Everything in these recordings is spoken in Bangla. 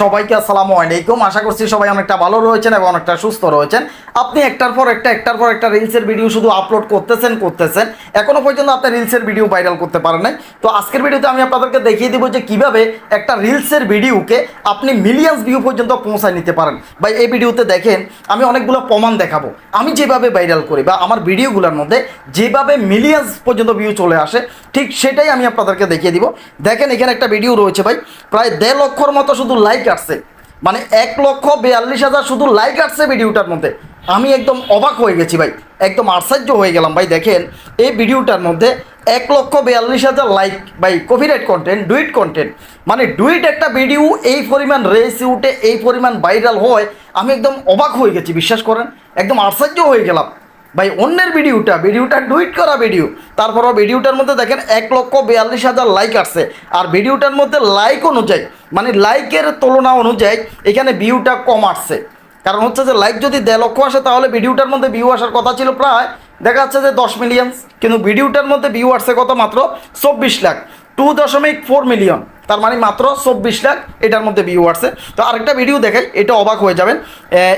সবাইকে আসসালামু আলাইকুম। আশা করছি সবাই অনেকটা ভালো রয়েছেন এবং অনেকটা সুস্থ রয়েছেন। আপনি একটার পর একটা, একটার পর একটা রিলসের ভিডিও শুধু আপলোড করতেছেন করতেছেন। এখনও পর্যন্ত আপনি রিলসের ভিডিও ভাইরাল করতে পারেন নাই। তো আজকের ভিডিওতে আমি আপনাদেরকে দেখিয়ে দিব যে কীভাবে একটা রিলসের ভিডিওকে আপনি মিলিয়ন্স ভিউ পর্যন্ত পৌঁছায় নিতে পারেন। বা এই ভিডিওতে দেখেন, আমি অনেকগুলো প্রমাণ দেখাবো। আমি যেভাবে ভাইরাল করি বা আমার ভিডিওগুলোর মধ্যে যেভাবে মিলিয়ন্স পর্যন্ত ভিউ চলে আসে, ঠিক সেটাই আমি আপনাদেরকে দেখিয়ে দিব। দেখেন, এখানে একটা ভিডিও রয়েছে ভাই। প্রায় দেড় লক্ষর মতো শুধু লাইক আসছে। মানে এক লক্ষ বিয়াল্লিশ হাজার শুধু লাইক আসছে ভিডিওটার মধ্যে। আমি একদম অবাক হয়ে গেছি ভাই। একদম আশ্চর্য হয়ে গেলাম ভাই, দেখেন, এই ভিডিওটার মধ্যে এক লক্ষ বিয়াল্লিশ হাজার লাইক ভাই কপিরাইট কন্টেন্ট ডুইট কন্টেন্ট মানে ডুইট একটা ভিডিও এই পরিমাণ রেস উঠে, এই পরিমাণ ভাইরাল হয়, আমি একদম অবাক হয়ে গেছি, বিশ্বাস করেন। একদম আশ্চর্য হয়ে গেলাম। ভাই, অন্যের ভিডিওটা ভিডিওটা ডুইট করা ভিডিও তারপরও ভিডিওটার মধ্যে দেখেন এক লক্ষ বিয়াল্লিশ হাজার লাইক আসছে। আর ভিডিওটার মধ্যে লাইক অনুযায়ী মানে লাইকের তুলনা অনুযায়ী এখানে ভিউটা কম আসছে। কারণ হচ্ছে যে লাইক যদি দেড় লক্ষ আসে, তাহলে ভিডিওটার মধ্যে ভিউ আসার কথা ছিল প্রায়, দেখা যাচ্ছে যে দশ মিলিয়ন কিন্তু ভিডিওটার মধ্যে ভিউ আসছে কত মাত্র? চব্বিশ লাখ। টু দশমিক ফোর মিলিয়ন তার মানে মাত্র চব্বিশ লাখ এটার মধ্যে ভিউ আসছে। তো আরেকটা ভিডিও দেখেন, এটা অবাক হয়ে যাবেন।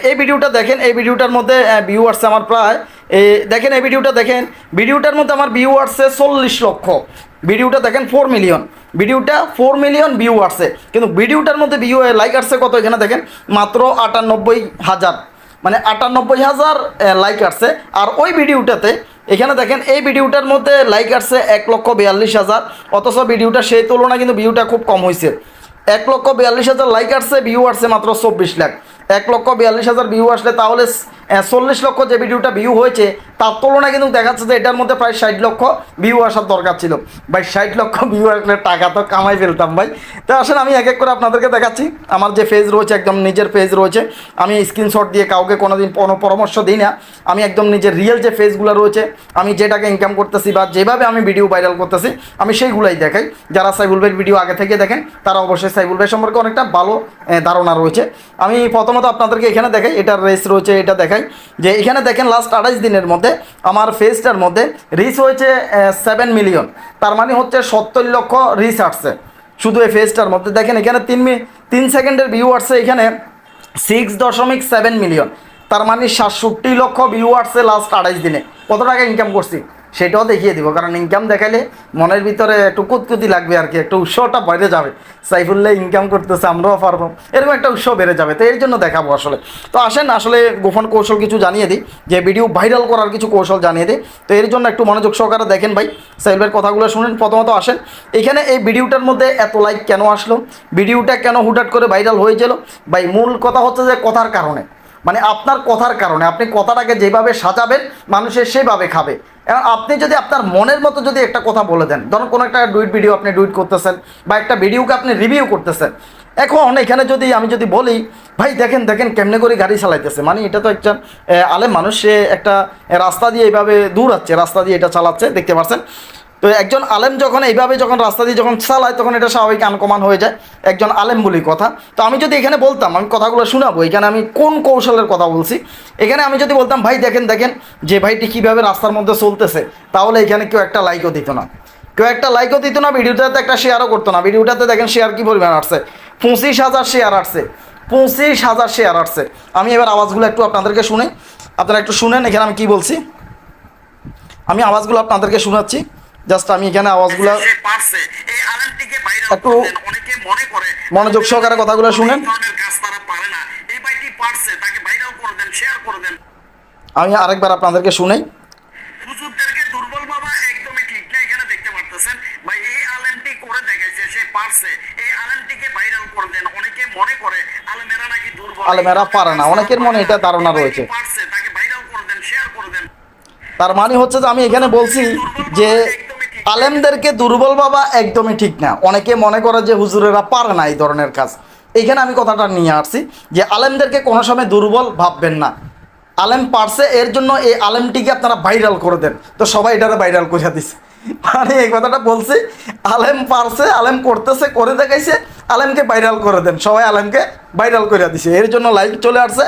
এই ভিডিওটা দেখেন, এই ভিডিওটার মধ্যে ভিউ আসছে আমার প্রায় দেখেন এই ভিডিওটা দেখেন। ভিডিওটার মধ্যে আমার ভিউ আসছে চল্লিশ লক্ষ। ভিডিওটা দেখেন ফোর মিলিয়ন ভিডিওটা ফোর মিলিয়ন ভিউ আসছে। কিন্তু ভিডিওটার মধ্যে ভিউ লাইক আসছে কত এখানে দেখেন? মাত্র আটানব্বই হাজার। মানে আটানব্বই হাজার লাইক আসছে। আর ওই ভিডিওটাতে এখানে দেখেন, এই ভিডিওটার মধ্যে লাইক আসছে এক লক্ষ বিয়াল্লিশ হাজার। অথচ ভিডিওটা সেই তুলনায় কিন্তু ভিউটা খুব কম হয়েছে এক লক্ষ বিয়াল্লিশ হাজার লাইক আসছে ভিউ আসছে মাত্র চব্বিশ লাখ। এক লক্ষ বিয়াল্লিশ হাজার ভিউ আসলে, তাহলে চল্লিশ লক্ষ যে ভিডিওটা ভিউ হয়েছে, তার তুলনায় কিন্তু দেখাচ্ছে যে এটার মধ্যে প্রায় ষাট লক্ষ ভিউ আসার দরকার ছিল। ভাই, ষাট লক্ষ ভিউ আসলে টাকা তো কামাই ফেলতাম ভাই। তো আসলে আমি এক এক করে আপনাদেরকে দেখাচ্ছি। আমার যে ফেজ রয়েছে, একদম নিজের ফেজ রয়েছে। আমি স্ক্রিনশট দিয়ে কাউকে কোনোদিন কোনো পরামর্শ দিই না। আমি একদম নিজের রিয়েল যে ফেজগুলো রয়েছে, আমি যেটাকে ইনকাম করতেছি বা যেভাবে আমি ভিডিও ভাইরাল করতেছি, আমি সেইগুলাই দেখাই। যারা সাইবুল ভাইয়ের ভিডিও আগে থেকে দেখেন, তারা অবশ্যই সাইবুল ভাই সম্পর্কে অনেকটা ভালো ধারণা রয়েছে। আমি প্রথমত আপনাদেরকে এখানে দেখাই এটার রেস রয়েছে, এটা দেখাই। যে এখানে দেখেন লাস্ট আঠাইশ দিনের মধ্যে আমার ফেসটার মধ্যে রিচ হয়েছে সেভেন মিলিয়ন তার মানে হচ্ছে সত্তর লক্ষ রিচ আসছে। শুধু এই ফেসটার মধ্যে। দেখেন এখানে তিন মি তিন সেকেন্ডের ভিউ আসছে এখানে সিক্স দশমিক সেভেন মিলিয়ন তার মানে সাতষট্টি লক্ষ ভিউ আসছে লাস্ট আড়াইশ দিনে। কত টাকা ইনকাম করছি? সেটাও দেখিয়ে দিব। কারণ ইনকাম দেখাইলে মনের ভিতরে একটু কুতকুতি লাগবে আর কি, একটু উৎসটা বেড়ে যাবে। সাইফুল্লাহ ইনকাম করতেছে, আমরাও পারব। এরকম একটা উৎস বেড়ে যাবে। তো এর জন্য দেখাবো আসলে। তো আসেন, আসলে গোপন কৌশল কিছু জানিয়ে দিই। যে ভিডিও ভাইরাল করার কিছু কৌশল জানিয়ে দিই। তো এর জন্য একটু মনোযোগ সহকারে দেখেন ভাই। সাইফুল ভাইয়ের কথাগুলো শুনেন। প্রথমত আসেন, এখানে এই ভিডিওটার মধ্যে এত লাইক কেন আসলো? ভিডিওটা কেন হুটহাট করে ভাইরাল হয়েছিল ভাই, মূল কথা হচ্ছে যে কথার কারণে। মানে আপনার কথার কারণে। আপনি কথাটাকে যেভাবে সাজাবেন মানুষের সেভাবে খাবে। এবং আপনি যদি আপনার মনের মতো যদি একটা কথা বলে দেন, ধরুন কোনো একটা ডুইট ভিডিও আপনি ডুইট করতেছেন বা একটা ভিডিওকে আপনি রিভিউ করতেছেন, এখন এখানে যদি আমি যদি বলি, ভাই, দেখেন দেখেন কেমনে করে গাড়ি চালাইতেছে। মানে এটা তো একটা আলে মানুষে একটা রাস্তা দিয়ে এইভাবে দূর আছে রাস্তা দিয়ে এটা চালাচ্ছে, দেখতে পাচ্ছেন তো একজন আলেম যখন এইভাবে যখন রাস্তা দিয়ে যখন চালায়, তখন এটা স্বাভাবিক আনকমান হয়ে যায়। একজন আলেম বলি কথা। তো আমি যদি এখানে বলতাম, আমি কথাগুলো শোনাবো। এখানে আমি কোন কৌশলের কথা বলছি? এখানে আমি যদি বলতাম, ভাই, দেখেন দেখেন, যে ভাইটি কীভাবে রাস্তার মধ্যে চলতেছে, তাহলে এখানে কেউ একটা লাইকও দিত না। কেউ একটা লাইকও দিত না, ভিডিওটাতে একটা শেয়ারও করতো না। ভিডিওটাতে দেখেন শেয়ার কী পরিমাণ আসছে? পঁচিশ হাজার শেয়ার আসছে। পঁচিশ হাজার শেয়ার আসছে। আমি এবার আওয়াজগুলো একটু আপনাদেরকে শুনে। আপনারা একটু শুনেন, এখানে আমি কি বলছি? আমি আওয়াজগুলো আপনাদেরকে শোনাচ্ছি। জাস্ট আমি এখানে আওয়াজগুলো একটু অনেকে মনে করে মনোযোগ সহকারে কথাগুলো শুনেন। আমি আরেকবার আপনাদেরকে শুনাই। আলেমেরা পারে না, অনেকের মনে এটা ধারণা রয়েছে। পারছে তাকে ভাইরাল করে দেন শেয়ার করে তার মানে হচ্ছে যে আমি এখানে বলছি যে আলেমদেরকে দুর্বল বাবা একদমই ঠিক না। অনেকে মনে করে যে হুজুরেরা পারে না এই ধরনের কাজ। এইখানে আমি কথাটা নিয়ে আসছি যে আলেমদেরকে কোনো সময় দুর্বল ভাববেন না। আলেম পারছে, এর জন্য এই আলেমটিকে আপনারা ভাইরাল করে দেন। তো সবাই এটারে ভাইরাল করে দিচ্ছে মানে এই কথাটা বলছি। আলেম পারছে, আলেম করতেছে, করে দেখাইছে। আলেমকে ভাইরাল করে দেন। সবাই আলেমকে ভাইরাল করে দিছে। এর জন্য লাইক চলে আসছে।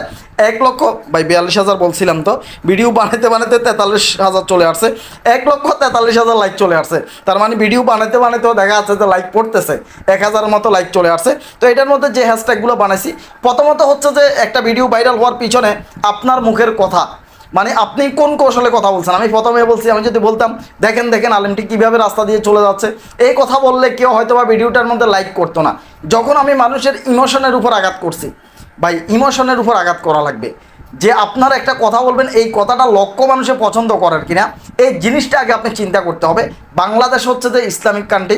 এক লক্ষ, ভাই বিয়াল্লিশ হাজার বলছিলাম তো। ভিডিও বানাইতে বানাইতে তেতাল্লিশ হাজার চলে আসছে। এক লক্ষ তেতাল্লিশ হাজার লাইক চলে আসছে। তার মানে ভিডিও বানাইতে, বানাইতেও দেখা যাচ্ছে যে লাইক পড়তেছে এক হাজারের মতো লাইক চলে আসছে। তো এটার মধ্যে যে হ্যাশট্যাগুলো বানাইছি, প্রথমত হচ্ছে যে একটা ভিডিও ভাইরাল হওয়ার পিছনে আপনার মুখের কথা। মানে আপনি কোন কৌশলে কথা বলছেন? আমি প্রথমে বলছি, আমি যদি বলতাম, দেখেন দেখেন আলেমটি কীভাবে রাস্তা দিয়ে চলে যাচ্ছে। এই কথা বললে কেউ হয়তো বা ভিডিওটার মধ্যে লাইক করতো না। যখন আমি মানুষের ইমোশনের উপর আঘাত করছি, ভাই ইমোশনের উপর আঘাত করা লাগবে। যে আপনার একটা কথা বলবেন, এই কথাটা লক্ষ মানুষে পছন্দ করার কিনা, এই জিনিসটা আগে আপনি চিন্তা করতে হবে। বাংলাদেশ হচ্ছে যে ইসলামিক কান্ট্রি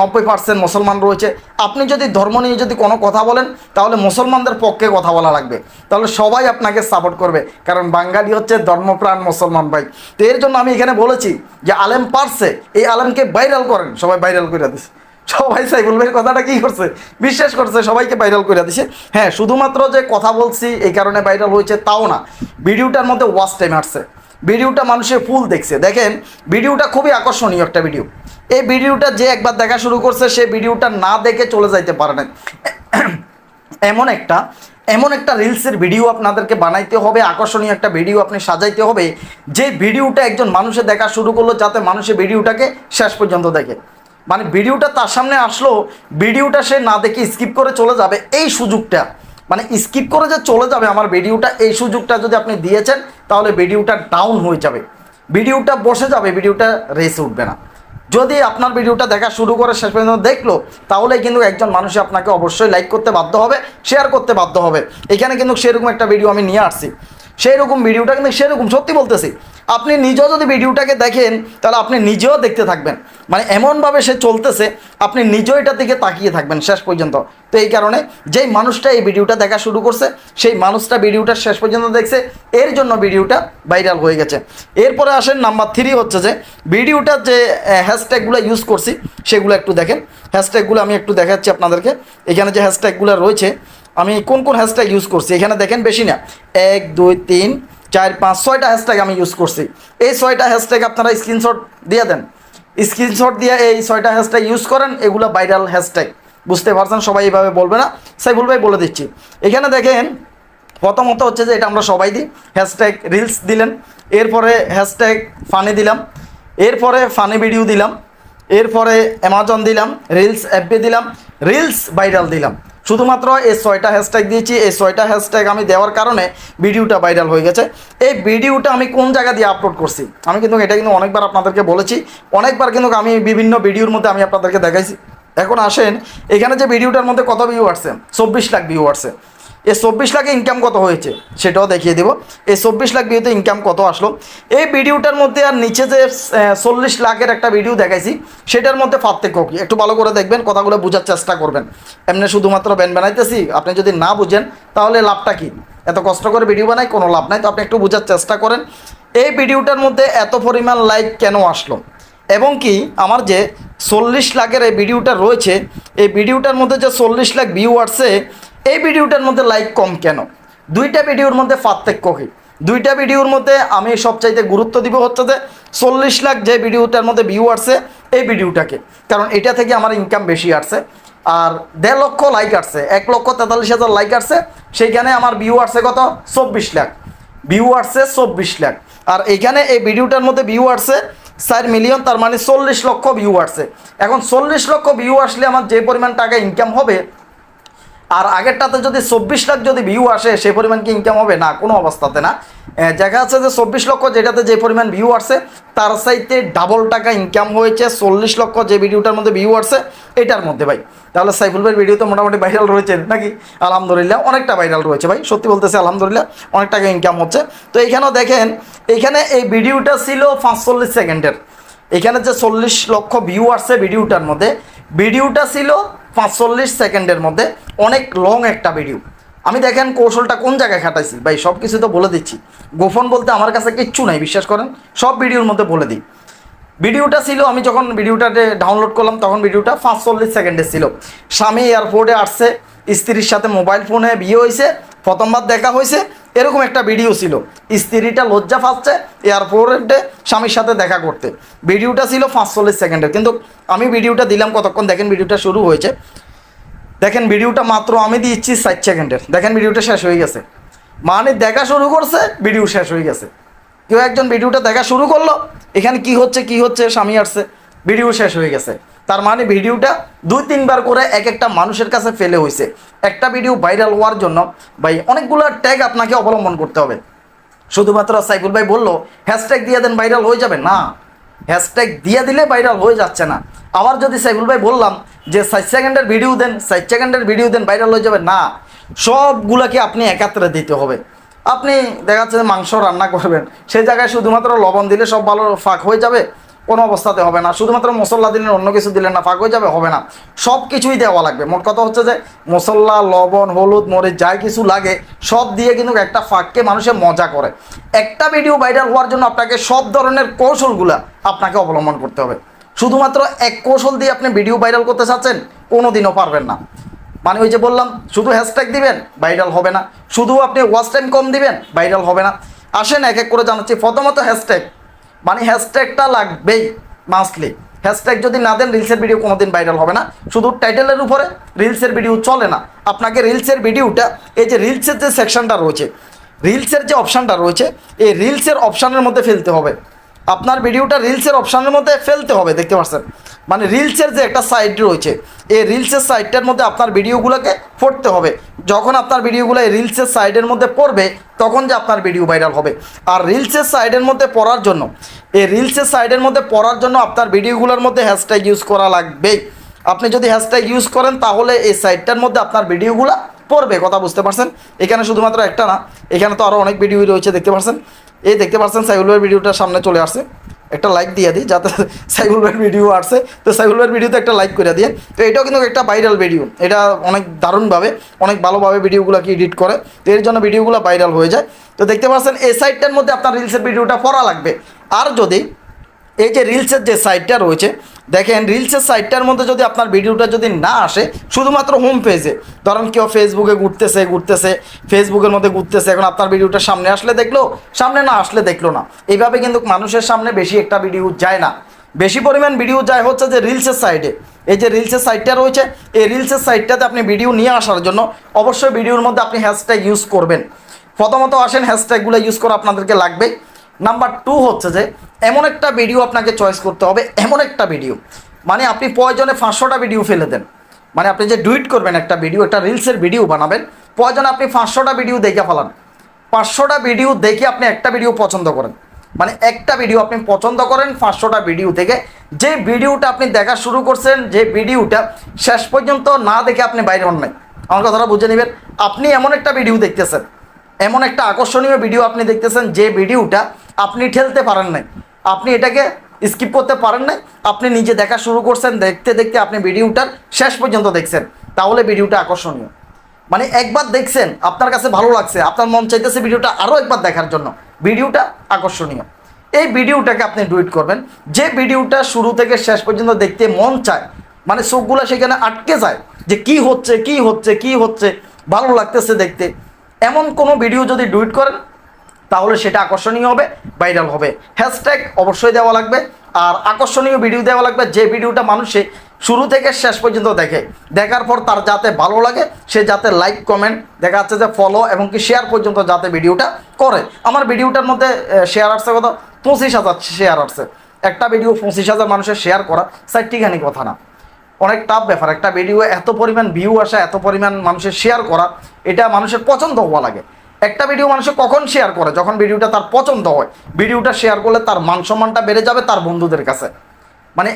নব্বই পার্সেন্ট মুসলমান রয়েছে। আপনি যদি ধর্ম নিয়ে যদি কোনো কথা বলেন, তাহলে মুসলমানদের পক্ষে কথা বলা লাগবে। তাহলে সবাই আপনাকে সাপোর্ট করবে, কারণ বাঙালি হচ্ছে ধর্মপ্রাণ মুসলমান ভাই। তো এর জন্য আমি এখানে বলেছি যে আলেম পারছে, এই আলেমকে ভাইরাল করেন। সবাই ভাইরাল করে দিছে। সবাই সাইফুল ভাইয়ের কথাটা কি করছে? বিশ্বাস করছে, সবাইকে ভাইরাল করে দিছে। হ্যাঁ শুধুমাত্র যে কথা বলছি, এই কারণে ভাইরাল হয়েছে তাও না। ভিডিওটার মধ্যে ওয়াচ টাইম আসছে। ভিডিওটা মানুষের ফুল দেখছে। দেখেন, ভিডিওটা খুবই আকর্ষণীয় একটা ভিডিও এই ভিডিওটা যে একবার দেখা শুরু করছে, সে ভিডিওটা না দেখে চলে যাইতে পারে না এমন একটা এমন একটা রিলসের ভিডিও আপনাদেরকে বানাইতে হবে, আকর্ষণীয় একটা ভিডিও আপনি সাজাইতে হবে, যে ভিডিওটা একজন মানুষে দেখা শুরু করল, যাতে মানুষের ভিডিওটাকে শেষ পর্যন্ত দেখে। মানে ভিডিওটা তার সামনে আসলো, ভিডিওটা সে না দেখে স্কিপ করে চলে যাবে এই সুযোগটা। মানে স্কিপ করে যে চলে যাবে আমার ভিডিওটা, এই সুযোগটা যদি আপনি দিয়েছেন, তাহলে ভিডিওটা ডাউন হয়ে যাবে। ভিডিওটা বসে যাবে, ভিডিওটা রেসে উঠবে না। যদি আপনার ভিডিওটা দেখা শুরু করে শেষ পর্যন্ত দেখল, তাহলে কিন্তু একজন মানুষ আপনাকে অবশ্যই লাইক করতে বাধ্য হবে শেয়ার করতে বাধ্য হবে। এখানে কিন্তু সেরকম একটা ভিডিও আমি নিয়ে আসছি। সেই রকম ভিডিওটা কিন্তু সেরকম, সত্যি বলতেছি। আপনি নিজেও যদি ভিডিওটাকে দেখেন, তাহলে আপনি নিজেও দেখতে থাকবেন। মানে এমনভাবে সে চলতেছে, আপনি নিজেও এটার দিকে তাকিয়ে থাকবেন শেষ পর্যন্ত। তো এই কারণে যেই মানুষটা এই ভিডিওটা দেখা শুরু করছে, সেই মানুষটা ভিডিওটা শেষ পর্যন্ত দেখছে, এর জন্য ভিডিওটা ভাইরাল হয়ে গেছে। এরপরে আসেন নাম্বার থ্রি হচ্ছে যে ভিডিওটার যে হ্যাশট্যাগুলো ইউজ করছি, সেগুলো একটু দেখেন। হ্যাশট্যাগুলো আমি একটু দেখাচ্ছি আপনাদেরকে। এখানে যে হ্যাশট্যাগুলো রয়েছে আমি কোন কোন হ্যাশট্যাগ ইউজ করছি? এখানে দেখেন বেশি না। এক, দুই, তিন, চার, পাঁচ, ছয়টা হ্যাশট্যাগ আমি ইউজ করছি। এই ছয়টা হ্যাশট্যাগ আপনারা স্ক্রিনশট দিয়ে দেন। স্ক্রিনশট দিয়ে এই ছয়টা হ্যাশট্যাগ ইউজ করেন, এগুলো ভাইরাল হ্যাশট্যাগ বুঝতে পারছেন? সবাই এইভাবে বলবে না। সাইফুল ভাই বলে দিচ্ছি। এখানে দেখেন, প্রথমত হচ্ছে যে এটা আমরা সবাই দিই। হ্যাশট্যাগ রিলস দিলেন। এরপরে হ্যাশট্যাগ ফানি দিলাম। এরপরে ফানি ভিডিও দিলাম। এরপরে অ্যামাজন দিলাম। রিলস অ্যাপে দিলাম। রিলস ভাইরাল দিলাম। শুধুমাত্র এই ছয়টা হ্যাশট্যাগ দিয়েছি, এই ছয়টা হ্যাশট্যাগ আমি দেওয়ার কারণে ভিডিওটা ভাইরাল হয়ে গেছে। এই ভিডিওটা আমি কোন জায়গা দিয়ে আপলোড করছি? আমি কিন্তু এটা কিন্তু অনেকবার আপনাদেরকে বলেছি, অনেকবার কিন্তু আমি বিভিন্ন ভিডিওর মধ্যে আমি আপনাদেরকে দেখাইছি। এখন আসেন, এখানে যে ভিডিওটার মধ্যে কত ভিউ আসছে? চব্বিশ লাখ ভিউ আসছে। এই চব্বিশ লাখে ইনকাম কত হয়েছে? সেটাও দেখিয়ে দেবো। এই চব্বিশ লাখ ভিউতে ইনকাম কত আসলো? এই ভিডিওটার মধ্যে আর নিচে যে চল্লিশ লাখের একটা ভিডিও দেখাইছি, সেটার মধ্যে পার্থক্য কি? একটু ভালো করে দেখবেন, কথাগুলো বোঝার চেষ্টা করবেন। এমনি শুধুমাত্র ব্যান বানাইতেছি, আপনি যদি না বুঝেন, তাহলে লাভটা কি? এত কষ্ট করে ভিডিও বানাই, কোনো লাভ নাই, তো আপনি একটু বোঝার চেষ্টা করেন। এই ভিডিওটার মধ্যে এত পরিমাণ লাইক কেন আসলো? এবং কি, আমার যে চল্লিশ লাখের এই ভিডিওটা রয়েছে, এই ভিডিওটার মধ্যে যে চল্লিশ লাখ ভিউ আসছে এই ভিডিওটার মধ্যে লাইক কম কেন? দুইটা ভিডিওর মধ্যে পার্থক্য কী? দুইটা ভিডিওর মধ্যে আমি সবচাইতে গুরুত্ব দিব হচ্ছে যে, চল্লিশ লাখ যে ভিডিওটার মধ্যে ভিউ আসছে, এই ভিডিওটাকে। কারণ এটা থেকে আমার ইনকাম বেশি আসছে। আর দেড় লক্ষ লাইক আসছে, এক লক্ষ তেতাল্লিশ হাজার লাইক আসছে, সেইখানে আমার ভিউ আসছে কত? চব্বিশ লাখ। ভিউ আসছে চব্বিশ লাখ। আর এইখানে এই ভিডিওটার মধ্যে ভিউ আসছে চার মিলিয়ন তার মানে চল্লিশ লক্ষ ভিউ আসছে। এখন চল্লিশ লক্ষ ভিউ আসলে আমার যে পরিমাণ টাকা ইনকাম হবে আর আগেরটাতে যদি চব্বিশ লাখ যদি ভিউ আসে, সেই পরিমাণ কি ইনকাম হবে? না, কোনো অবস্থাতে না। দেখা যাচ্ছে যে চব্বিশ লক্ষ যেটাতে যে পরিমাণ ভিউ আসছে তার সাইতে ডাবল টাকা ইনকাম হয়েছে, চল্লিশ লক্ষ যে ভিডিওটার মধ্যে ভিউ আসছে এটার মধ্যে ভাই। তাহলে সাইফুল ভাইয়ের ভিডিও তো মোটামুটি ভাইরাল রয়েছে নাকি? আলহামদুলিল্লাহ, অনেকটা ভাইরাল রয়েছে ভাই। সত্যি বলতেছে, আলহামদুলিল্লাহ, অনেক টাকা ইনকাম হচ্ছে। তো এইখানেও দেখেন এইখানে এই ভিডিওটা ছিল পাঁচচল্লিশ সেকেন্ডের। এখানে যে চল্লিশ লক্ষ ভিউ আসছে ভিডিওটার মধ্যে ভিডিওটা ছিল পাঁচচল্লিশ সেকেন্ডের মধ্যে অনেক লং একটা ভিডিও আমি দেখেন কৌশলটা কোন জায়গায় খাটাইছি। ভাই সব কিছু তো বলে দিচ্ছি। গোপন বলতে আমার কাছে কিচ্ছু নাই, বিশ্বাস করেন। সব ভিডিওর মধ্যে বলে দিই। ভিডিওটা ছিল, আমি যখন ভিডিওটাতে ডাউনলোড করলাম, তখন ভিডিওটা পাঁচচল্লিশ সেকেন্ডের ছিল। স্বামী এয়ারপোর্টে আসছে, স্ত্রীর সাথে মোবাইল ফোনে বিয়ে হয়েছে প্রথমবার দেখা হয়েছে, এরকম একটা ভিডিও ছিল। স্ত্রীটা লজ্জা পাচ্ছে এয়ারপোর্টে স্বামীর সাথে দেখা করতে। ভিডিওটা ছিল পাঁচচল্লিশ সেকেন্ডের কিন্তু আমি ভিডিওটা দিলাম, কতক্ষণ? দেখেন ভিডিওটা শুরু হয়েছে। দেখেন ভিডিওটা মাত্র আমি দিচ্ছি ষাট সেকেন্ডের দেখেন ভিডিওটা শেষ হয়ে গেছে। মানে দেখা শুরু করছে ভিডিও শেষ হয়ে গেছে। কেউ একজন ভিডিওটা দেখা শুরু করল, এখানে কি হচ্ছে কি হচ্ছে, স্বামী আসছে ভিডিও শেষ হয়ে গেছে। তার মানে ভিডিওটা দুই তিনবার করে এক একটা মানুষের কাছে ফেলে হয়েছে একটা ভিডিও ভাইরাল হওয়ার জন্য ভাই অনেকগুলো ট্যাগ আপনাকে অবলম্বন করতে হবে। শুধুমাত্র সাইফুল ভাই বলল হ্যাশট্যাগ দিয়ে দেন ভাইরাল হয়ে যাবে। না হ্যাশট্যাগ দিয়ে দিলে ভাইরাল হয়ে যাচ্ছে না। আবার যদি সাইফুল ভাই বললাম যে ষাট সেকেন্ডের ভিডিও দেন ষাট সেকেন্ডের ভিডিও দেন ভাইরাল হয়ে যাবে। না, সবগুলোকে আপনি একাত্রে দিতে হবে। আপনি দেখা যাচ্ছে মাংস রান্না করবেন, সেই জায়গায় শুধুমাত্র লবণ দিলে সব ভালো ফাঁক হয়ে যাবে। কোনো অবস্থাতে হবে না। শুধুমাত্র মশলা দিলেন অন্য কিছু দিলেন না ফাঁক হয়ে যাবে, হবে না। সব কিছুই দেওয়া লাগবে। মোট কথা হচ্ছে যে মশলা লবণ, হলুদ, মরিচ, যাই কিছু লাগে, সব দিয়ে কিন্তু একটা ফাঁককে মানুষের মজা করে। একটা ভিডিও ভাইরাল হওয়ার জন্য আপনাকে সব ধরনের কৌশলগুলা আপনাকে অবলম্বন করতে হবে। শুধুমাত্র এক কৌশল দিয়ে আপনি ভিডিও ভাইরাল করতে চাচ্ছেন কোনো দিনও পারবেন না। মানে ওই যে বললাম, শুধু হ্যাশট্যাগ দিবেন ভাইরাল হবে না। শুধু আপনি ওয়াচ টাইম কম দিবেন ভাইরাল হবে না। আসেন এক এক করে জানাচ্ছি। প্রথমত হ্যাশট্যাগ মানে হ্যাশট্যাগটা লাগবেই মাস্টলি হ্যাশট্যাগ যদি না দেন রিলসের ভিডিও কোনোদিন ভাইরাল হবে না। শুধু টাইটেলের উপরে রিলসের ভিডিও চলে না। আপনাকে রিলসের ভিডিওটা এই যে রিলসের যে সেকশনটা রয়েছে রিলসের যে অপশানটা রয়েছে, এই রিলসের অপশানের মধ্যে ফেলতে হবে। আপনার ভিডিওটা রিলসের অপশানের মধ্যে ফেলতে হবে, দেখতে পাচ্ছেন? মানে রিলসের যে একটা সাইড রয়েছে, এই রিলসের সাইডটার মধ্যে আপনার ভিডিওগুলোকে পড়তে হবে। যখন আপনার ভিডিওগুলো এই রিলসের সাইডের মধ্যে পড়বে, তখন যে আপনার ভিডিও ভাইরাল হবে। আর রিলসের সাইডের মধ্যে পড়ার জন্য, এই রিলসের সাইডের মধ্যে পড়ার জন্য আপনার ভিডিওগুলোর মধ্যে হ্যাশট্যাগ ইউজ করা লাগবেই। আপনি যদি হ্যাশট্যাগ ইউজ করেন, তাহলে এই সাইটটার মধ্যে আপনার ভিডিওগুলো পড়বে, কথা বুঝতে পারছেন? এখানে শুধুমাত্র একটা না, এখানে তো আরও অনেক ভিডিও রয়েছে, দেখতে পাচ্ছেন এই দেখতে পাচ্ছেন সাইবুলের ভিডিওটা সামনে চলে আসছে। একটা লাইক দিয়ে দিই, যাতে সাইবুলের ভিডিও আসছে তো সাইবুলের ভিডিওতে একটা লাইক করে দিয়ে, তো এটাও কিন্তু একটা ভাইরাল ভিডিও এটা অনেক দারুণভাবে, অনেক ভালোভাবে ভিডিওগুলোকে এডিট করে, তো এর জন্য ভিডিওগুলো ভাইরাল হয়ে যায়। তো দেখতে পাচ্ছেন এই সাইটটার মধ্যে আপনার রিলসের ভিডিওটা পড়া লাগবে। আর যদি এই যে রিলসের যে সাইটটা রয়েছে দেখেন রিলসের সাইটটার মধ্যে যদি আপনার ভিডিওটা যদি না আসে, শুধুমাত্র হোম পেজে ধরেন কেউ ফেসবুকে ঘুরতেছে ঘুরতেছে ফেসবুকের মধ্যে ঘুরতেছে, এখন আপনার ভিডিওটা সামনে আসলে দেখল, সামনে না আসলে দেখল না। এইভাবে কিন্তু মানুষের সামনে বেশি একটা ভিডিও যায় না। বেশি পরিমাণ ভিডিও যায় হচ্ছে যে রিলসের সাইডে এই যে রিলসের সাইটটা রয়েছে, এই রিলসের সাইটটাতে আপনি ভিডিও নিয়ে আসার জন্য অবশ্যই ভিডিওর মধ্যে আপনি হ্যাশট্যাগ ইউজ করবেন। প্রথমত আসেন হ্যাশট্যাগুলো ইউজ করা আপনাদেরকে লাগবে। নাম্বার টু হচ্ছে যে, এমন একটা ভিডিও আপনাকে চয়েস করতে হবে, এমন একটা ভিডিও মানে আপনি প্রয়োজনে পাঁচশোটা ভিডিও ফেলে দেন। মানে আপনি যে ডুইট করবেন একটা ভিডিও একটা রিলসের ভিডিও বানাবেন, প্রয়োজনে আপনি পাঁচশোটা ভিডিও দেখে ফেলান। পাঁচশোটা ভিডিও দেখে আপনি একটা ভিডিও পছন্দ করেন। মানে একটা ভিডিও আপনি পছন্দ করেন, পাঁচশোটা ভিডিও থেকে যে ভিডিওটা আপনি দেখা শুরু করছেন, যে ভিডিওটা শেষ পর্যন্ত না দেখে আপনি বাইরে হন নাই। আমার কথাটা বুঝে নেবেন। আপনি এমন একটা ভিডিও দেখতেছেন এমন একটা আকর্ষণীয় ভিডিও আপনি দেখতেছেন যে ভিডিওটা আপনি ঠেলতে পারেন নাই। আপনি এটাকে স্কিপ করতে পারেন নাই। আপনি নিজে দেখা শুরু করছেন, দেখতে দেখতে আপনি ভিডিওটার শেষ পর্যন্ত দেখছেন। তাহলে ভিডিওটা আকর্ষণীয়। মানে একবার দেখছেন, আপনার কাছে ভালো লাগছে, আপনার মন চাইতেছে ভিডিওটা আরও একবার দেখার জন্য। ভিডিওটা আকর্ষণীয়। এই ভিডিওটাকে আপনি ডুইট করবেন। যে ভিডিওটা শুরু থেকে শেষ পর্যন্ত দেখতে মন চায় মানে চোখগুলো সেখানে আটকে যায় যে কি হচ্ছে কি হচ্ছে কি হচ্ছে, ভালো লাগতেছে দেখতে। এমন কোনো ভিডিও যদি ডুইট করেন, তাহলে সেটা আকর্ষণীয় হবে ভাইরাল হবে। হ্যাশট্যাগ অবশ্যই দেওয়া লাগবে, আর আকর্ষণীয় ভিডিও দেওয়া লাগবে, যে ভিডিওটা মানুষে শুরু থেকে শেষ পর্যন্ত দেখে। দেখার পর তার যাতে ভালো লাগে, সে যাতে লাইক কমেন্ট দেখা যাচ্ছে যে ফলো এবং কি শেয়ার পর্যন্ত যাতে ভিডিওটা করে। আমার ভিডিওটার মধ্যে শেয়ার আসছে কথা পঁচিশ হাজার শেয়ার আসছে। একটা ভিডিও পঁচিশ হাজার মানুষের শেয়ার করা চারটিখানি কথা না। অনেক টাফ ব্যাপার। একটা ভিডিও এত পরিমাণ ভিউ আসা, এত পরিমাণ মানুষের শেয়ার করা, এটা মানুষের পছন্দ হওয়া লাগে। একটা ভিডিও মানুষে কখন শেয়ার করে? যখন ভিডিওটা তার পছন্দ হয় ভিডিওটা শেয়ার করলে তার মান সম্মানটা বেড়ে যাবে তার বন্ধুদের কাছে। মানে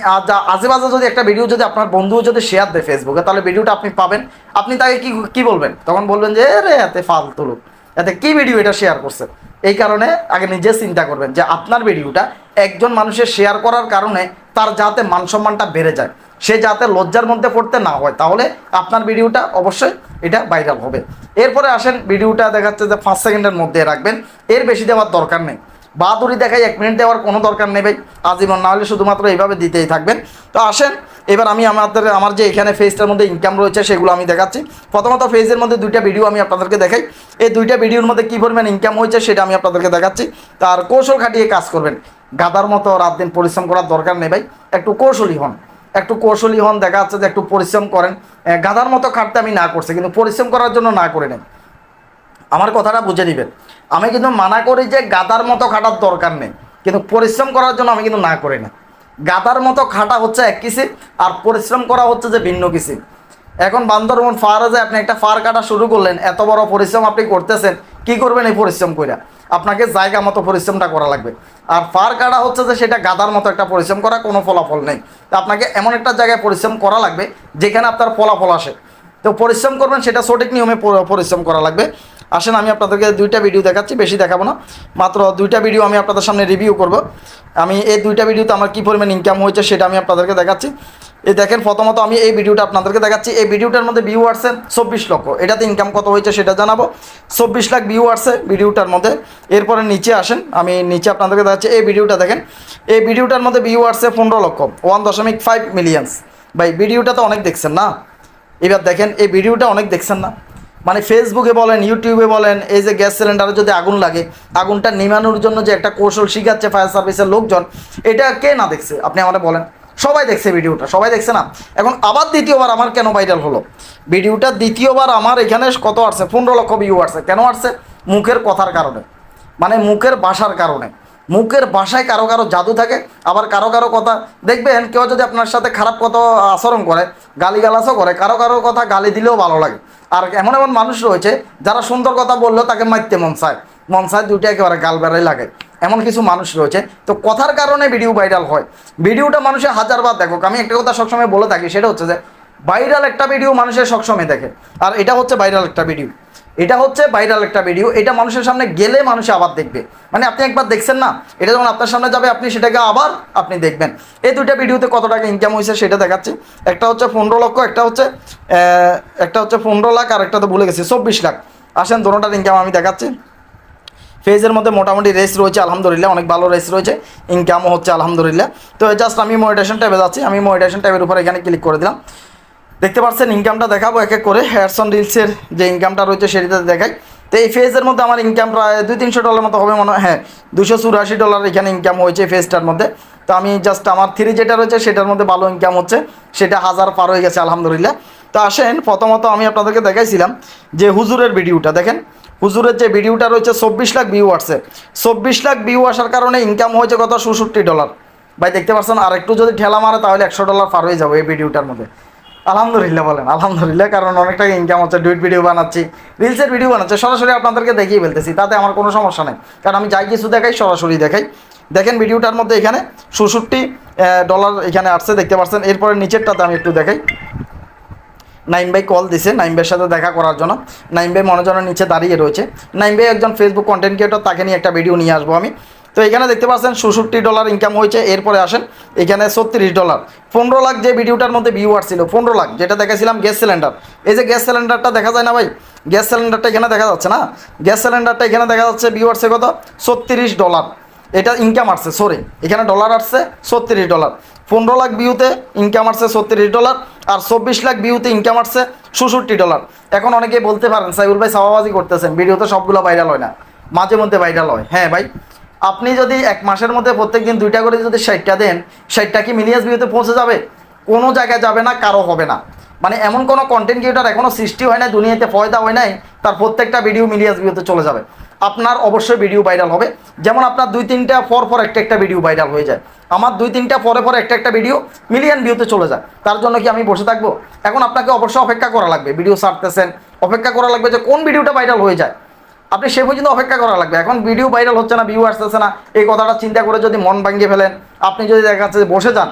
আজে বাজে যদি একটা ভিডিও যদি আপনার বন্ধু যদি শেয়ার দেয় ফেসবুকে তাহলে ভিডিওটা আপনি পাবেন। আপনি তাকে কি কি বলবেন? তখন বলবেন যে রে, এতে ফালতু লোক। এতে কি ভিডিও এটা শেয়ার করছে? এই কারণে আগে নিজে চিন্তা করবেন যে, আপনার ভিডিওটা একজন মানুষের শেয়ার করার কারণে তার যাতে মান সম্মানটা বেড়ে যায়। সে যাতে লজ্জার মধ্যে পড়তে না হয়, তাহলে আপনার ভিডিওটা অবশ্যই এটা ভাইরাল হবে। এরপরে আসেন, ভিডিওটা দেখাচ্ছে যে পাঁচ সেকেন্ডের মধ্যে রাখবেন। এর বেশি দেওয়ার দরকার নেই। বাহাদুরি দেখাই এক মিনিট দেওয়ার কোনো দরকার নেই ভাই। আজীবন না হলে শুধুমাত্র এইভাবে দিতেই থাকবেন। তো আসেন, এবার আমি আমাদের, আমার যে এখানে ফেজটার মধ্যে ইনকাম রয়েছে, সেগুলো আমি দেখাচ্ছি। প্রথমত ফেজের মধ্যে দুইটা ভিডিও আমি আপনাদেরকে দেখাই। এই দুইটা ভিডিওর মধ্যে কী পরিমাণ ইনকাম হয়েছে, সেটা আমি আপনাদেরকে দেখাচ্ছি। তার কৌশল খাটিয়ে কাজ করবেন। গাদার মতো রাত দিন পরিশ্রম করার দরকার নেই ভাই। একটু কৌশলী হন। একটু কৌশলী হন, দেখা যাচ্ছে যে একটু পরিশ্রম করেন। গাদার মতো খাটতে আমি না করছি, কিন্তু পরিশ্রম করার জন্য না করে নেন। আমার কথাটা বুঝে নেবেন। আমি কিন্তু মানা করি যে গাদার মতো খাটার দরকার নেই, কিন্তু পরিশ্রম করার জন্য আমি কিন্তু না করি না গাদার মতো খাটা হচ্ছে এক কিসিম, আর পরিশ্রম করা হচ্ছে যে ভিন্ন কিসিম। এখন বান্দরবন ফার আছে আপনি একটা ফার কাটা শুরু করলেন, এত বড় পরিশ্রম আপনি করতেছেন, কি করবেন এই পরিশ্রম কইরা? আপনাকে জায়গা মতো পরিশ্রমটা করা লাগবে। আর ফার কাটা হচ্ছে যে সেটা গাদার মতো একটা পরিশ্রম করা, কোনো ফলাফল নেই। তো আপনাকে এমন একটা জায়গায় পরিশ্রম করা লাগবে, যেখানে আপনার ফলাফল আসে। তো পরিশ্রম করবেন, সেটা সঠিক নিয়মে পরিশ্রম করা লাগবে। আসেন, আমি আপনাদেরকে দুইটা ভিডিও দেখাচ্ছি, বেশি দেখাবো না। মাত্র দুইটা ভিডিও আমি আপনাদের সামনে রিভিউ করব। আমি এই দুইটা ভিডিওতে আমার কী পরিমাণ ইনকাম হয়েছে, সেটা আমি আপনাদেরকে দেখাচ্ছি। এই দেখেন, প্রথমত আমি এই ভিডিওটা আপনাদেরকে দেখাচ্ছি। এই ভিডিওটার মধ্যে ভিউ আসছে চব্বিশ লক্ষ। এটাতে ইনকাম কত হয়েছে সেটা জানাব। চব্বিশ লাখ ভিউ আসছে ভিডিওটার মধ্যে। এরপরে নিচে আসেন, আমি নিচে আপনাদেরকে দেখাচ্ছি। এই ভিডিওটা দেখেন, এই ভিডিওটার মধ্যে ভিউ আসছে পনেরো লক্ষ ওয়ান দশমিক ফাইভ মিলিয়ন্স ভাই, ভিডিওটা তো অনেক দেখছেন না? এবার দেখেন, এই ভিডিওটা অনেক দেখছেন না? মানে ফেসবুকে বলেন, ইউটিউবে বলেন, এই যে গ্যাস সিলিন্ডারে যদি আগুন লাগে, আগুনটা নিমানোর জন্য যে একটা কৌশল শিখাচ্ছে ফায়ার সার্ভিসের লোকজন, এটা কে না দেখছে? আপনি আমাকে বলেন। সবাই দেখছে ভিডিওটা, সবাই দেখছে না? এখন আবার দ্বিতীয়বার আমার কেন ভাইরাল হলো? ভিডিওটা দ্বিতীয়বার আমার এখানে কত আসছে? পনেরো লক্ষ ভিউ আসছে। কেন আসছে? মুখের কথার কারণে। মানে মুখের বাসার কারণে। মুখের বাসায় কারও কারও জাদু থাকে, আবার কারও কারও কথা। দেখবেন, কেউ যদি আপনার সাথে খারাপ কথা আচরণ করে, গালিগালাজও করে, কারও কারও কথা গালি দিলেও ভালো লাগে। আর এমন এমন মানুষ রয়েছে, যারা সুন্দর কথা বললেও তাকে মারতে মন চায়। মন চায় দুইটা একেবারে গাল বেড়াই লাগে। এমন কিছু মানুষ রয়েছে। তো কথার কারণে ভিডিও ভাইরাল হয়। ভিডিওটা মানুষে হাজারবার দেখো আমি একটা কথা সবসময় বলে থাকি, সেটা হচ্ছে যে ভাইরাল একটা ভিডিও মানুষের সবসময় দেখে। আর এটা হচ্ছে ভাইরাল একটা ভিডিও এটা হচ্ছে ভাইরাল একটা ভিডিও এটা মানুষের সামনে গেলে মানুষে আবার দেখবে। মানে আপনি একবার দেখছেন না? এটা যখন আপনার সামনে যাবে, আপনি সেটাকে আবার আপনি দেখবেন। এই দুইটা ভিডিওতে কত টাকা ইনকাম হয়েছে সেটা দেখাচ্ছি। একটা হচ্ছে পনেরো লক্ষ, একটা হচ্ছে একটা হচ্ছে পনেরো লাখ, আর একটা তো ভুলে গেছি, চব্বিশ লাখ। আসেন, দোনোটার ইনকাম আমি দেখাচ্ছি। ফেজের মধ্যে মোটামুটি রেস রয়েছে, আলহামদুলিল্লাহ, অনেক ভালো রেস রয়েছে ইনকামও হচ্ছে, আলহামদুলিল্লাহ। তো জাস্ট আমি মনিটেশন ট্যাবে যাচ্ছি, আমি মনিটেশন ট্যাবের উপর এখানে ক্লিক করে দিলাম। দেখতে পাচ্ছেন ইনকামটা দেখাবো এক এক করে হেয়ারস অন রিলসের যে ইনকামটা রয়েছে সেটাতে দেখাই। তো এই ফেজের মধ্যে আমার ইনকাম প্রায় দুই তিনশো ডলার মতো হবে মনে হ্যাঁ দুশো চুরাশি ডলার এখানে ইনকাম হয়েছে ফেজটার মধ্যে। তো আমি জাস্ট আমার থ্রি যেটা রয়েছে, সেটার মধ্যে ভালো ইনকাম হচ্ছে, সেটা হাজার পার হয়ে গেছে, আলহামদুলিল্লাহ। তো আসেন, প্রথমত আমি আপনাদেরকে দেখাইছিলাম যে হুজুরের ভিডিওটা দেখেন। হুজুরের যে ভিডিওটা রয়েছে, চব্বিশ লাখ ভিউ আসছে। চব্বিশ লাখ ভিউ আসার কারণে ইনকাম হয়েছে কত ষষট্টি ডলার ভাই, দেখতে পাচ্ছেন আর একটু যদি ঠেলা মারে, তাহলে একশো ডলার পার হয়ে যাবে এই ভিডিওটার মধ্যে। আলহামদুলিল্লাহ বলেন, আলহামদুলিল্লাহ, কারণ অনেক টাকা ইনকাম হচ্ছে ডুইট ভিডিও বানাচ্ছি রিলসের ভিডিও বানাচ্ছে, সরাসরি আপনাদেরকে দেখিয়ে ফেলতেছি, তাতে আমার কোনো সমস্যা নেই। কারণ আমি যাই কিছু দেখাই, সরাসরি দেখাই। দেখেন ভিডিওটার মধ্যে এখানে ষষট্টি ডলার এখানে আসছে, দেখতে পাচ্ছেন এরপরে নিচেরটাতে আমি একটু দেখাই। নাইম ভাই কল দিছে নাইম ভাইয়ের সাথে দেখা করার জন্য। নাইম ভাই মনোজনের নিচে দাঁড়িয়ে রয়েছে। নাইম ভাই একজন ফেসবুক কন্টেন্ট ক্রিয়েটর তাকে নিয়ে একটা ভিডিও নিয়ে আসব আমি। তো এখানে দেখতে পাচ্ছেন, ষষট্টি ডলার ইনকাম হয়েছে, এরপরে আসেন, এখানে ছত্রিশ ডলার পনেরো লাখ যে ভিডিওটার মধ্যে ভিউ ছিল, পনেরো লাখ, যেটা দেখেছিলাম গ্যাস সিলিন্ডার এই যে গ্যাস সিলিন্ডারটা দেখা যায় না ভাই? গ্যাস সিলিন্ডারটা এখানে দেখা যাচ্ছে না? গ্যাস সিলিন্ডারটা এখানে দেখা যাচ্ছে ভিউ আসছে কত? ছত্রিশ ডলার এটা ইনকাম আসছে সরি এখানে ডলার আসছে ছত্রিশ ডলার পনেরো লাখ ভিউতে ইনকাম আসছে ছত্রিশ ডলার আর চব্বিশ লাখ ভিউতে ইনকাম আসছে ষষট্টি ডলার এখন অনেকে বলতে পারেন সাইবুল ভাই সাবাবাজি করতেছেন, ভিডিওতে সবগুলো ভাইরাল হয় না। মাঝে মধ্যে ভাইরাল হয়। হ্যাঁ ভাই, আপনি যদি এক মাসের মধ্যে প্রত্যেক দিন দুইটা করে যদি ষাটটা দেন, ষাটটা কি মিলিয়াস ভিউতে পৌঁছে যাবে? কোনো জায়গায় যাবে না, কারও হবে না। মানে এমন কোনো কন্টেন্ট ক্রিয়েটার এখনও সৃষ্টি হয় না দুনিয়াতে পয়দা হয় নাই, তার প্রত্যেকটা ভিডিও মিলিয়াস ভিউতে চলে যাবে। আপনার অবশ্যই ভিডিও ভাইরাল হবে। যেমন আপনার দুই তিনটা পর পর একটা একটা ভিডিও ভাইরাল হয়ে যায়। আমার দুই তিনটা পরে পরে একটা একটা ভিডিও মিলিয়ন ভিউতে চলে যায়। তার জন্য কি আমি বসে থাকব? এখন আপনাকে অবশ্যই অপেক্ষা করা লাগবে। ভিডিও ছাড়তেছেন, অপেক্ষা করা লাগবে যে কোন ভিডিওটা ভাইরাল হয়ে যায়। আপনি সে পর্যন্ত অপেক্ষা করা লাগবে। এখন ভিডিও ভাইরাল হচ্ছে না ভিউ আসতেছে না, এই কথাটা চিন্তা করে যদি মন ভাঙিয়ে ফেলেন, আপনি যদি দেখা যাচ্ছে বসে যান,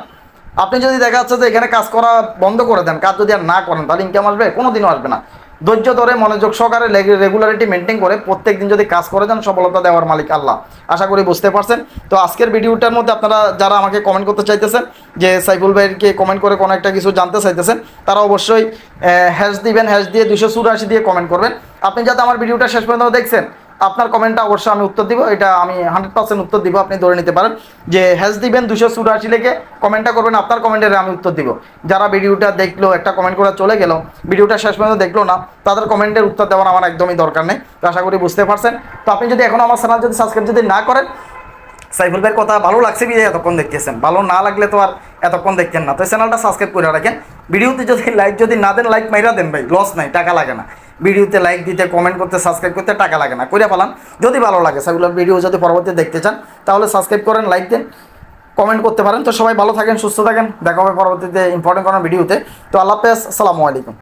আপনি যদি দেখা যাচ্ছে যে এখানে কাজ করা বন্ধ করে দেন, কাজ যদি আর না করেন, তাহলে ইনকাম আসবে কোনো দিনও আসবে না। ধৈর্য ধরে মনোযোগ সহকারে রেগুলারিটি মেনটেন করে প্রত্যেক দিন যদি কাজ করে যান, সফলতা দেওয়ার মালিক আল্লাহ। আশা করি বুঝতে পারছেন। তো আজকের ভিডিওটার মধ্যে আপনারা যারা আমাকে কমেন্ট করতে চাইতেছেন, যে সাইফুল ভাইকে কমেন্ট করে কোনো একটা কিছু জানতে চাইতেছেন, তারা অবশ্যই হ্যাশ দিবেন হ্যাশ দিয়ে দুশো চুরাশি দিয়ে কমেন্ট করবেন। আপনি যাতে আমার ভিডিওটা শেষ পর্যন্ত দেখছেন আপনার কমেন্টটা অবশ্যই আমি উত্তর দিব। এটা আমি হান্ড্রেড পার্সেন্ট উত্তর দিব, আপনি ধরে নিতে পারেন। যে হ্যাশ দিবেন দুশো চুরাশি লেগে কমেন্টটা করবেন, আপনার কমেন্টের আমি উত্তর দিব। যারা ভিডিওটা দেখল, একটা কমেন্ট করে চলে গেল, ভিডিওটা শেষ পর্যন্ত দেখল না, তাদের কমেন্টের উত্তর দেওয়ার আমার একদমই দরকার নেই। তো আশা করি বুঝতে পারছেন। তো আপনি যদি এখন আমার চ্যানেল যদি সাবস্ক্রাইব যদি না করেন, সাইফুল ভাইয়ের কথা ভালো লাগছে বিয়ে এতক্ষণ দেখতেছেন। ভালো না লাগলে তো আর এতক্ষণ দেখতেন না। তো চ্যানেলটা সাবস্ক্রাইব করে রাখেন। ভিডিওতে যদি লাইক যদি না দেন লাইক মাইরা দেন ভাই। লস নাই, টাকা লাগে না। ভিডিওতে লাইক দিতে কমেন্ট করতে সাবস্ক্রাইব করতে টাকা লাগে না। করে ফেলান, যদি ভালো লাগে সেগুলোর ভিডিও যদি পরবর্তী দেখতে চান, তাহলে সাবস্ক্রাইব করেন লাইক দেন কমেন্ট করতে পারেন। তো সবাই ভালো থাকেন, সুস্থ থাকেন। দেখা হবে পরবর্তীতে ইম্পর্টেন্ট কোনো ভিডিওতে। তো আল্লাহ হাফেজ, আসসালামু আলাইকুম।